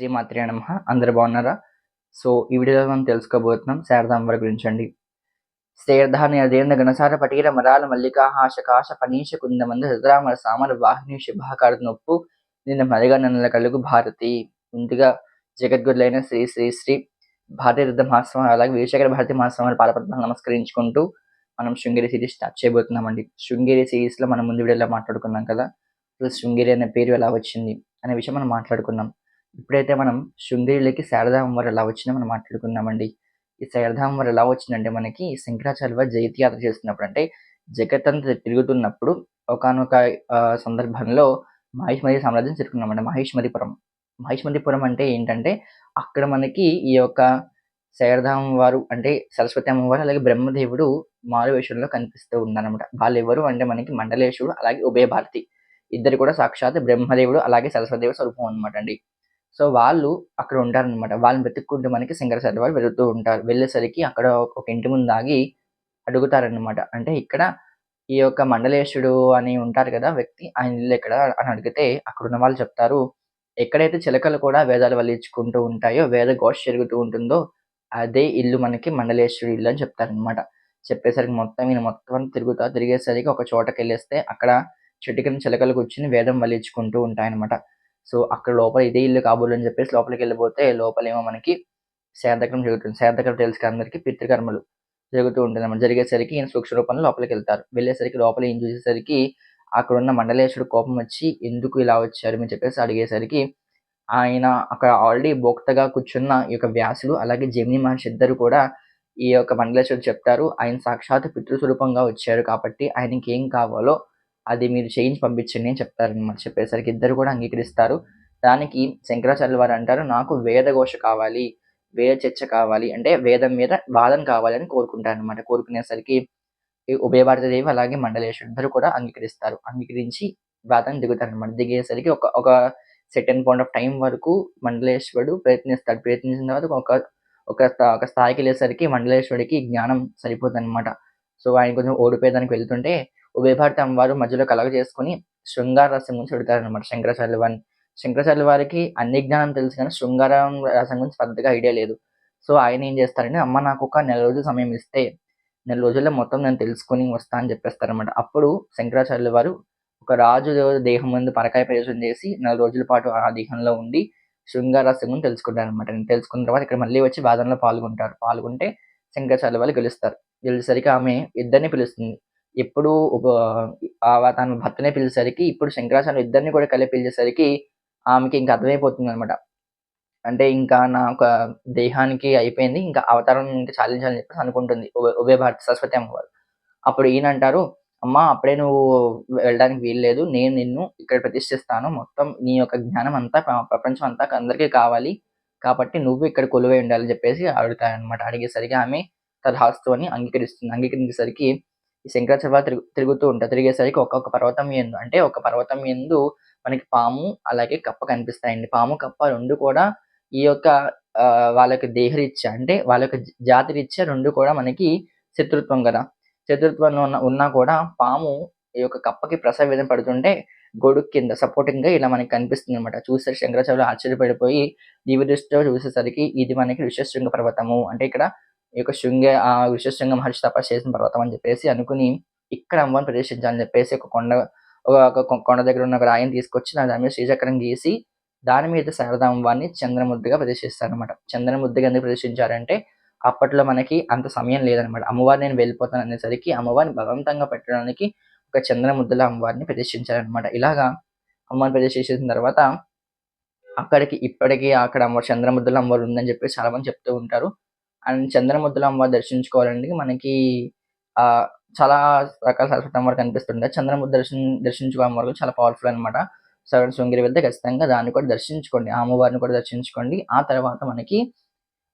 శ్రీమాత్రి నమ. అందరు బాగున్నారా? సో ఈ వీడియోలో మనం తెలుసుకోబోతున్నాం శారదాంబర గురించి అండి. శ్రేర్ధాని అదేంద గణసార పటీర మరాల మల్లికాహాశ కాశ ఫనీష కుందమంద హృదరామర సామర వాహిని శుభాకార నొప్పు నిన్న మరిగా నన్నల కలుగు భారతి. ముందుగా జగద్గురులైన శ్రీ శ్రీ శ్రీ భారతీయ రుద్ర మహాస్వామి అలాగే వీరశేఖర భారతీయ మహాస్వామి పాదపద్మాలు నమస్కరించుకుంటూ మనం శృంగేరి సిరీస్ స్టార్ట్ చేయబోతున్నామండి. శృంగేరి సిరీస్లో మనం ముందు వీడియోలో మాట్లాడుకున్నాం కదా. అసలు శృంగేరి అనే పేరు ఎలా వచ్చింది అనే విషయం మనం మాట్లాడుకున్నాం. ఇప్పుడైతే మనం శృంగేరిలోకి శారదాంబర్ ఎలా వచ్చిందో మనం మాట్లాడుకుందామండి. ఈ శారదాంబర్ ఎలా వచ్చిందంటే మనకి శంకరాచార్య వారు జయతి యాత్ర చేస్తున్నప్పుడు అంటే జగత్తంతా తిరుగుతున్నప్పుడు ఒకనొక సందర్భంలో మహేష్మతి సామ్రాజ్యం చేరుకున్నామండి మహేష్మతిపురం. మహేష్మతిపురం అంటే ఏంటంటే అక్కడ మనకి ఈ యొక్క శారదాం వారు అంటే సరస్వతి అమ్మవారు అలాగే బ్రహ్మదేవుడు మారువేషంలో కనిపిస్తూ ఉన్నారనమాట వాళ్ళు ఎవరు అంటే మనకి మండలేశ్వరుడు అలాగే ఉభయ భారతి ఇద్దరు కూడా సాక్షాత్ బ్రహ్మదేవుడు అలాగే సరస్వదేవుడు స్వరూపం అనమాట అండి. సో వాళ్ళు అక్కడ ఉంటారనమాట వాళ్ళని వెతుక్కుంటూ మనకి శంకరాచార్య వారు వెళుతూ ఉంటారు. వెళ్ళేసరికి అక్కడ ఒక ఇంటి ముందు ఆగి అడుగుతారనమాట అంటే ఇక్కడ ఈ యొక్క మండలేశుడు అని ఉంటారు కదా వ్యక్తి ఆయన ఇల్లు ఎక్కడ అని అడిగితే అక్కడ ఉన్న వాళ్ళు చెప్తారు ఎక్కడైతే చిలకలు కూడా వేదాలు వల్లించుకుంటూ ఉంటాయో వేద ఘోష జరుగుతూ ఉంటుందో అదే ఇల్లు మనకి మండలేశ్వరుడు ఇల్లు అని చెప్తారనమాట చెప్పేసరికి మొత్తం ఈయన మొత్తం తిరుగుతా తిరిగేసరికి ఒక చోటకి వెళ్ళేస్తే అక్కడ చెట్టు కింద చిలకలు కూర్చుని వేదం వల్లించుకుంటూ ఉంటాయన్నమాట. సో అక్కడ లోపల ఇదే ఇల్లు కాబోలు అని చెప్పేసి లోపలికి వెళ్ళిపోతే లోపలేమో మనకి శాంతకరం జరుగుతుంది. శాంతకరం తెలుసు అందరికీ పితృకర్మలు జరుగుతూ ఉంటుంది అన్నమాట. జరిగేసరికి ఈయన సూక్ష్మ రూపంలో లోపలికి వెళ్తారు. వెళ్ళేసరికి లోపల ఏం చూసేసరికి అక్కడ ఉన్న మండలేశ్వరుడు కోపం వచ్చి ఎందుకు ఇలా వచ్చారు? అని చెప్పేసి అడిగేసరికి ఆయన అక్కడ ఆల్రెడీ భోక్తగా కూర్చున్న ఈ యొక్క వ్యాసుడు అలాగే జమిని మహర్షి ఇద్దరు కూడా ఈ యొక్క మండలేశ్వరుడు చెప్తారు. ఆయన సాక్షాత్ పితృస్వరూపంగా వచ్చారు కాబట్టి ఆయనకి ఏం కావాలో అది మీరు చేయించి పంపించండి అని చెప్తారనమాట చెప్పేసరికి ఇద్దరు కూడా అంగీకరిస్తారు. దానికి శంకరాచార్యుల వారు అంటారు నాకు వేదఘోష కావాలి వేద చర్చ కావాలి అంటే వేదం మీద వాదన కావాలని కోరుకుంటారు అనమాట కోరుకునేసరికి ఉభయ భారతదేవి అలాగే మండలేశ్వరు ఇద్దరు కూడా అంగీకరిస్తారు. అంగీకరించి వాదన దిగుతారు అనమాట దిగేసరికి ఒక ఒక సెకండ్ పాయింట్ ఆఫ్ టైం వరకు మండలేశ్వరుడు ప్రయత్నిస్తాడు. ప్రయత్నించిన తర్వాత ఒక ఒక ఒక స్థాయికి వెళ్ళేసరికి మండలేశ్వరుడికి జ్ఞానం సరిపోతుంది అనమాట సో ఆయన కొంచెం ఓడిపోయేదానికి వెళ్తుంటే ఉభయభారతి అమ్మవారు మధ్యలో కలగ చేసుకుని శృంగార రసం గురించి అడుగుతారనమాట శంకరాచార్య వారిని శంకరాచార్య వారికి అన్ని జ్ఞానం తెలుసు కానీ శృంగారం రసం గురించి పెద్దగా ఐడియా లేదు. సో ఆయన ఏం చేస్తారంటే అమ్మ నాకు ఒక నెల రోజులు సమయం ఇస్తే నెల రోజుల్లో మొత్తం నేను తెలుసుకుని వస్తా అని చెప్పేస్తారనమాట అప్పుడు శంకరాచార్యుల వారు ఒక రాజు దేహం ముందు పరకాయ ప్రయోజనం చేసి నెల రోజుల పాటు ఆ దేహంలో ఉండి శృంగారసం గురించి తెలుసుకుంటారు అనమాట తెలుసుకున్న తర్వాత ఇక్కడ మళ్ళీ వచ్చి వాదనలో పాల్గొంటారు. పాల్గొంటే శంకరాచార్య వాళ్ళు గెలుస్తారు. గెలిచేసరికి ఆమె ఇద్దరిని పిలుస్తుంది. ఎప్పుడు తన భర్తనే పిలిచేసరికి ఇప్పుడు శంకరాచార్య ఇద్దరిని కూడా కలిపి పిలిచేసరికి ఆమెకి ఇంకా అర్థమైపోతుంది అనమాట అంటే ఇంకా నా ఒక దేహానికి అయిపోయింది ఇంకా అవతారం ఇంకా చాలించాలని చెప్పేసి అనుకుంటుంది ఉభయ భారత సరస్వతి అమ్మవారు. అప్పుడు ఈయన అంటారు అమ్మ అప్పుడే నువ్వు వెళ్ళడానికి వీల్లేదు నేను నిన్ను ఇక్కడ ప్రతిష్ఠిస్తాను. మొత్తం నీ యొక్క జ్ఞానం అంతా ప్రపంచం అంతా అందరికీ కావాలి. కాబట్టి నువ్వు ఇక్కడ కొలువై ఉండాలని చెప్పేసి అడుగుతాయనమాట అడిగేసరికి ఆమె తదహాస్తు అని అంగీకరిస్తుంది. అంగీకరించేసరికి ఈ శంకరాచార్య తిరుగు తిరుగుతూ ఉంటారు తిరిగేసరికి ఒక్కొక్క పర్వతం ఎందు అంటే ఒక పర్వతం ఎందు మనకి పాము అలాగే కప్ప కనిపిస్తాయండి. పాము కప్ప రెండు కూడా ఈ యొక్క వాళ్ళకి దేహరీత్యా అంటే వాళ్ళ యొక్క జాతి రీత్యా రెండు కూడా మనకి శత్రుత్వం కదా. శత్రుత్వం ఉన్న ఉన్నా కూడా పాము ఈ యొక్క కప్పకి ప్రసవ పడుతుంటే గొడుగు కింద సపోర్టింగ్గా ఇలా మనకి కనిపిస్తుంది అనమాట చూసే శంకరాచార్యులు ఆశ్చర్యపడిపోయి దివ్య దృష్టిలో చూసేసరికి ఇది మనకి ఋషశృంగ పర్వతము. అంటే ఇక్కడ ఈ యొక్క శృంగ విశ్వశృంగ మహర్షి తపస్సు చేసిన పర్వతం అని చెప్పేసి అనుకుని ఇక్కడ అమ్మవారిని ప్రదర్శించాలని చెప్పేసి ఒక కొండ ఒక కొండ దగ్గర ఉన్న ఒక రాయిని తీసుకొచ్చి దాని మీద శ్రీచక్రం గీసి దాని మీద శారదాంబాన్ని చంద్రముద్దుగా ప్రదర్శిస్తారు అనమాట చంద్రముద్దుగా ఎందుకు ప్రదర్శించారంటే అప్పట్లో మనకి అంత సమయం లేదనమాట అమ్మవారు నేను వెళ్ళిపోతాను అనేసరికి అమ్మవారిని బలవంతంగా పెట్టడానికి ఒక చంద్రముద్దుల అమ్మవారిని ప్రదర్శించారనమాట ఇలాగా అమ్మవారిని ప్రదర్శించిన తర్వాత అక్కడికి ఇప్పటికీ అక్కడ అమ్మ చంద్రముద్దుల అమ్మవారు ఉందని చెప్పేసి చాలా మంది చెప్తూ ఉంటారు. అండ్ చంద్రముద్దుల అమ్మవారి దర్శించుకోవాలంటే మనకి చాలా రకాల సరస్వతి అమ్మవారు కనిపిస్తుంటాయి. చంద్రముద్ద దర్శనం దర్శించుకోవడం వరకు చాలా పవర్ఫుల్ అనమాట సగం శృంగిరి వెళ్తే ఖచ్చితంగా దాన్ని కూడా దర్శించుకోండి. ఆ అమ్మవారిని కూడా దర్శించుకోండి. ఆ తర్వాత మనకి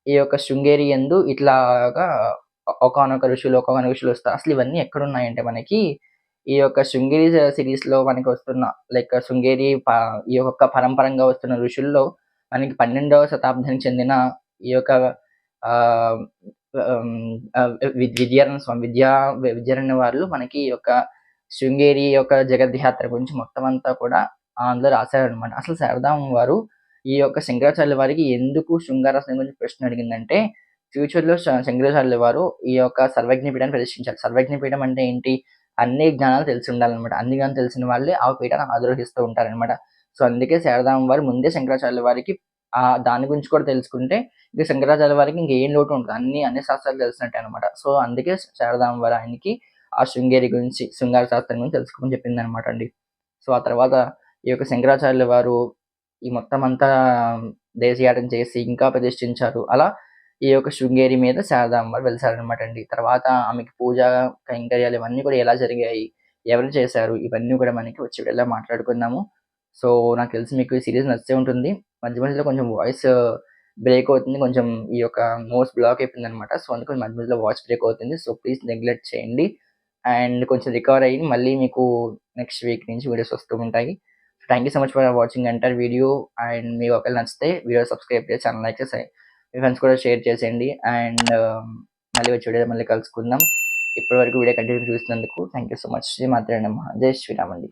ఈ యొక్క శృంగేరి ఎందు ఇట్లాగా ఒకనొక ఋషులు ఒకనొక ఋషులు వస్తారు అసలు ఇవన్నీ ఎక్కడున్నాయంటే మనకి ఈ యొక్క శృంగేరి సిరీస్లో మనకి వస్తున్న లైక్ శృంగేరి ఈ యొక్క పరంపరంగా వస్తున్న ఋషుల్లో మనకి పన్నెండవ శతాబ్దానికి చెందిన ఈ యొక్క విద్యారణ్య స్వామి విద్యా విద్యారణ్య వాళ్ళు మనకి ఈ యొక్క శృంగేరి యొక్క జగద్యాత్ర గురించి మొత్తం అంతా కూడా అందులో రాశారనమాట అసలు శారదాం వారు ఈ యొక్క శంకరాచార్య వారికి ఎందుకు శృంగారాసనం గురించి ప్రశ్న అడిగిందంటే ఫ్యూచర్‌లో శంకరాచార్య వారు ఈ యొక్క సర్వజ్ఞ పీఠాన్ని ప్రతిష్ఠించారు. సర్వజ్ఞ పీఠం అంటే ఏంటి? అన్ని జ్ఞానాలు తెలిసి ఉండాలన్నమాట. అన్ని జ్ఞానం తెలిసిన వాళ్ళే ఆ పీఠాన్ని అధిరోహిస్తూ ఉంటారనమాట సో, అందుకే శారదాం వారు ముందే శంకరాచార్య వారికి ఆ దాని గురించి కూడా తెలుసుకుంటే ఇక శంకరాచార్య వారికి ఇంకేం లోటు ఉండదు. అన్ని అన్ని శాస్త్రాలు తెలిసినట్టే అనమాట సో, అందుకే శారదాంబ ఆయనకి ఆ శృంగేరి గురించి, శృంగార శాస్త్రం గురించి తెలుసుకోమని చెప్పిందన్నమాట అండి. సో, ఆ తర్వాత ఈ యొక్క శంకరాచార్యుల వారు ఈ మొత్తం అంతా దేశీయాటం చేసి ఇంకా ప్రతిష్ఠించారు. అలా ఈ యొక్క శృంగేరి మీద శారదాంబ వారు అండి. తర్వాత ఆమెకి పూజ కైంకర్యాలు ఇవన్నీ కూడా ఎలా జరిగాయి? ఎవరు చేశారు? ఇవన్నీ కూడా మనకి వచ్చి వీడియోలో మాట్లాడుకుందాము. సో, నాకు తెలిసి మీకు ఈ సిరీస్ నచ్చే ఉంటుంది. మధ్య మధ్యలో కొంచెం వాయిస్ బ్రేక్ అవుతుంది. కొంచెం ఈ యొక్క మోస్ట్ బ్లాక్ అయిపోయిందన్నమాట. సో, అందుకని మధ్య మధ్యలో వాయిస్ బ్రేక్ అవుతుంది. సో, ప్లీజ్ నెగ్లెక్ట్ చేయండి. అండ్ కొంచెం రికవర్ అయ్యి మళ్ళీ మీకు నెక్స్ట్ వీక్ నుంచి వీడియోస్ వస్తూ ఉంటాయి. Thank you so much for watching entire video. And మీకు ఒకవేళ నచ్చితే వీడియో సబ్స్క్రైబ్ చేసి ఛానల్ లైక్ చేసి మీ ఫ్రెండ్స్ కూడా షేర్ చేసేయండి. అండ్ um, మళ్ళీ వచ్చి వీడియో మళ్ళీ కలుసుకుందాం. ఇప్పటివరకు వీడియో కంటిన్యూ చూసినందుకు థ్యాంక్ యూ సో మచ్. మాత్రమే నమః. జై శ్రీరామండి